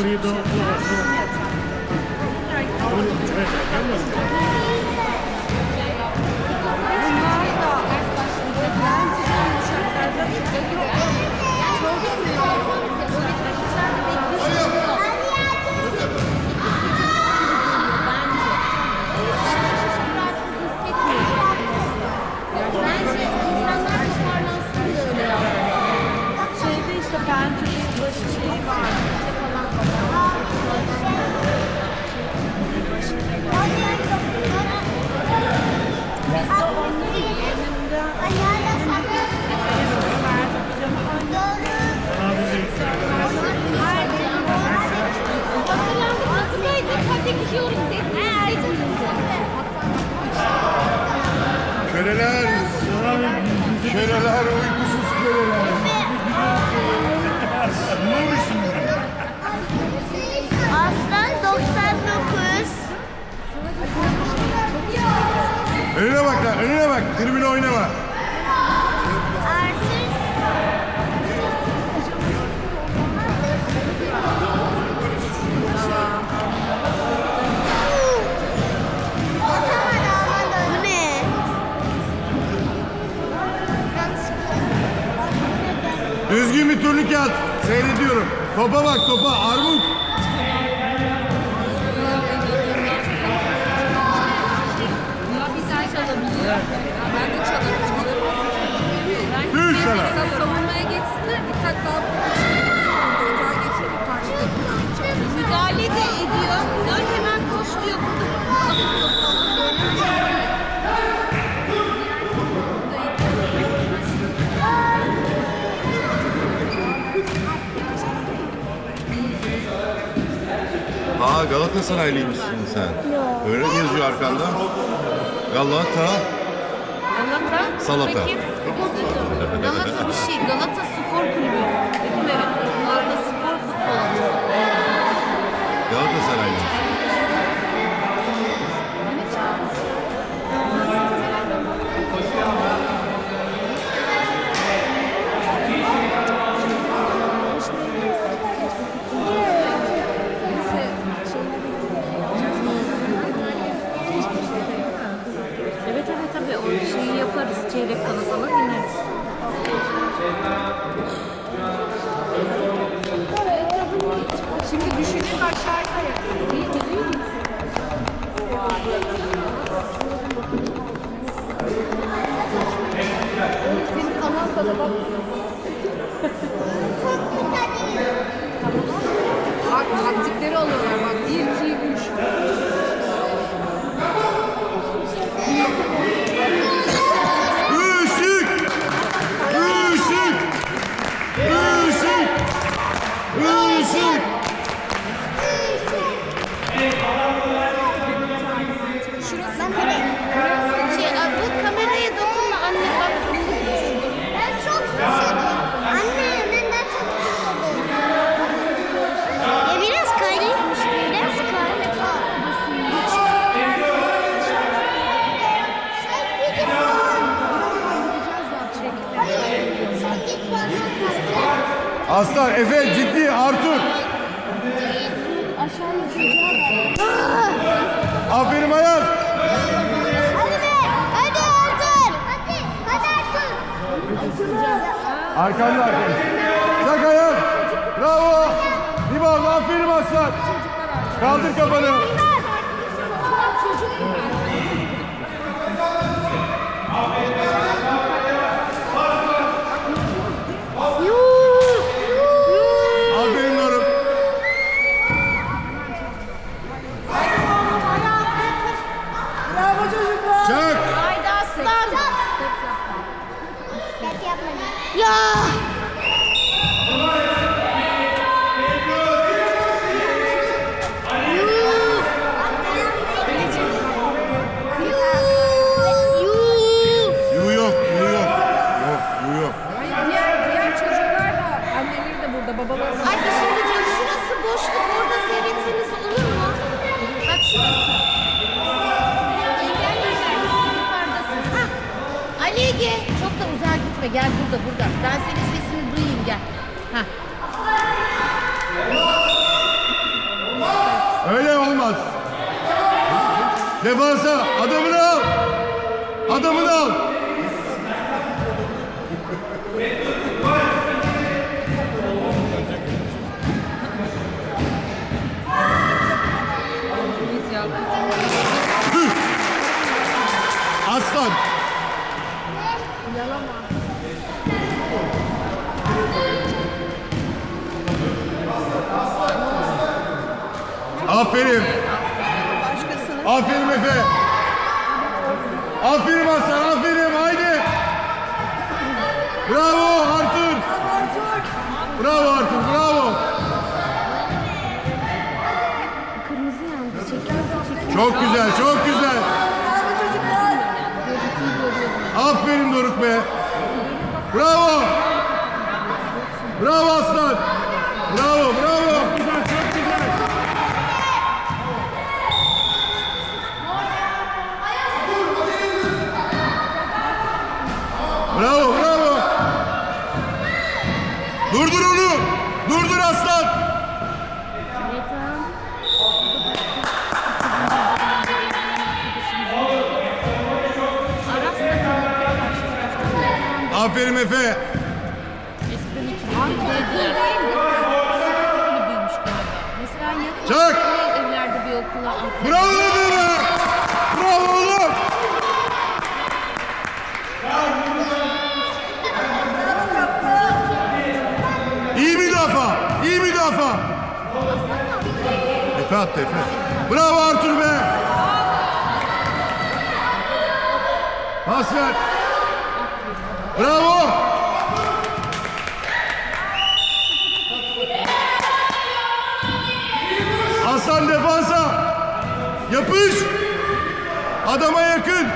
Yuri Doğru. Köleler, köleler, uykusuz köleler. Aslan 99. Önüne bak lan, önüne bak. Tribüne oynama. Çabuk yat. Seyrediyorum. Topa bak topa. Armut. Ben de çalabilirim. Düş sana. Savunmaya geçsinler. Dikkatli ol. Galatasaraylıymışsın sen. Yok. Öyle mi yazıyor arkanda? Galata Galata. Salata. Peki, Galata bir şey. Galata Spor Kulübü. Aferin Ayaz. Hadi be. Hadi Ertuğrul. Hadi. Hadi Ertuğrul. Arkanda arkanda. Çak Ayaz. Bravo. Bir bal. Aferin Aslan. Kaldır kafanı. Çocuklar. gel burada burada. Ben senin sesini duyayım gel. Heh. Öyle olmaz. Defansa adamına Aferin. Aferin Efe. Aferin Aslan, aferin. Haydi. Bravo Artur. Bravo Artur, bravo. Kırmızı yandı. Çekil. Çok güzel, çok güzel. Aferin Doruk be. Bravo. Bravo Aslan. Bravo, bravo. Bravo, bravo. Durdur onu. Durdur Aslan. Aferin Efe. Eskiden iki kulübüymüş galiba. Mesela yakın Çak. evlerde bir okula Ankara. Bravo Efe attı Efe. Bravo Artur be. Pas ver. Bravo. Hasan defansa. Yapış. Adama yakın.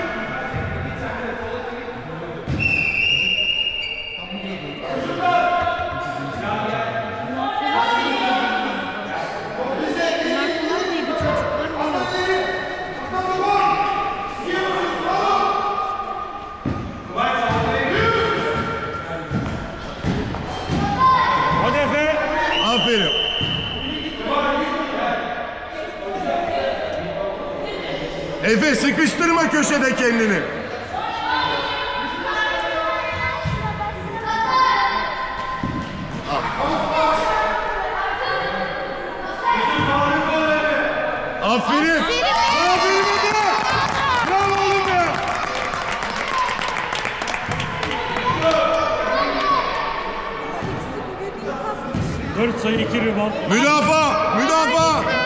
Efe sıkıştırma köşede kendini. Aferin. Aferin oğlum be. Dört sayı iki rebound. Müdafaa. Müdafaa.